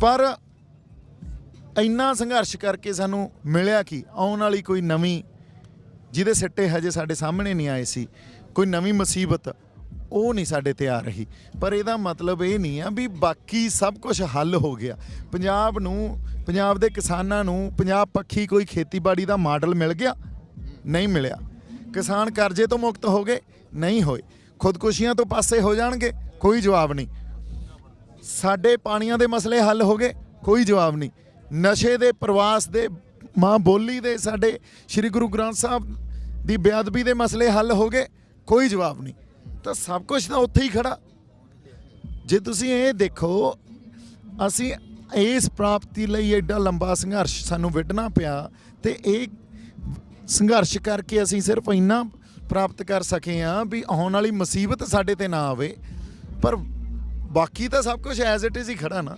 ਪਰ ਇੰਨਾ ਸੰਘਰਸ਼ ਕਰਕੇ ਸਾਨੂੰ ਮਿਲਿਆ ਕਿ ਆਉਣ ਵਾਲੀ ਕੋਈ ਨਵੀਂ ਜਿਹਦੇ ਸਿੱਟੇ ਹਜੇ ਸਾਡੇ ਸਾਹਮਣੇ ਨਹੀਂ ਆਏ ਸੀ, ਕੋਈ ਨਵੀਂ ਮੁਸੀਬਤ, ਉਹ ਨਹੀਂ ਸਾਡੇ ਤੇ ਆ ਰਹੀ। ਪਰ ਇਹਦਾ ਮਤਲਬ ਇਹ ਨਹੀਂ ਆ ਵੀ ਬਾਕੀ ਸਭ ਕੁਝ ਹੱਲ ਹੋ ਗਿਆ। ਪੰਜਾਬ ਨੂੰ, ਪੰਜਾਬ ਦੇ ਕਿਸਾਨਾਂ ਨੂੰ, ਪੰਜਾਬ ਪੱਖੀ ਕੋਈ ਖੇਤੀਬਾੜੀ ਦਾ ਮਾਡਲ ਮਿਲ ਗਿਆ? ਨਹੀਂ ਮਿਲਿਆ। ਕਿਸਾਨ ਕਰਜ਼ੇ ਤੋਂ ਮੁਕਤ ਹੋ ਗਏ? ਨਹੀਂ ਹੋਏ। ਖੁਦਕੁਸ਼ੀਆਂ ਤੋਂ ਪਾਸੇ ਹੋ ਜਾਣਗੇ? ਕੋਈ ਜਵਾਬ ਨਹੀਂ। ਸਾਡੇ ਪਾਣੀਆਂ ਦੇ ਮਸਲੇ ਹੱਲ ਹੋ ਗਏ, ਕੋਈ ਜਵਾਬ ਨਹੀਂ। ਨਸ਼ੇ ਦੇ, ਪ੍ਰਵਾਸ ਦੇ, ਮਾਂ ਬੋਲੀ ਦੇ ਸਾਡੇ ਸ੍ਰੀ ਗੁਰੂ ਗ੍ਰੰਥ ਸਾਹਿਬ ਦੀ ਬੇਅਦਬੀ ਦੇ ਮਸਲੇ ਹੱਲ ਹੋ ਗਏ, ਕੋਈ ਜਵਾਬ ਨਹੀਂ। ਤਾਂ ਸਭ ਕੁਝ ਤਾਂ ਉੱਥੇ ਹੀ ਖੜਾ। ਜੇ ਤੁਸੀਂ ਇਹ ਦੇਖੋ, ਅਸੀਂ ਇਸ ਪ੍ਰਾਪਤੀ ਲਈ ਐਡਾ ਲੰਬਾ ਸੰਘਰਸ਼ ਸਾਨੂੰ ਵਿੱਢਣਾ ਪਿਆ ਤੇ ਇਹ ਸੰਘਰਸ਼ ਕਰਕੇ ਅਸੀਂ ਸਿਰਫ ਇੰਨਾ ਪ੍ਰਾਪਤ ਕਰ ਸਕੇ ਆ ਵੀ ਆਉਣ ਵਾਲੀ ਮੁਸੀਬਤ ਸਾਡੇ ਤੇ ਨਾ ਆਵੇ। ਪਰ ਬਾਕੀ ਤਾਂ ਸਭ ਕੁਝ ਐਜ਼ ਇਟ ਇਜ਼ ਹੀ ਖੜਾ ਨਾ।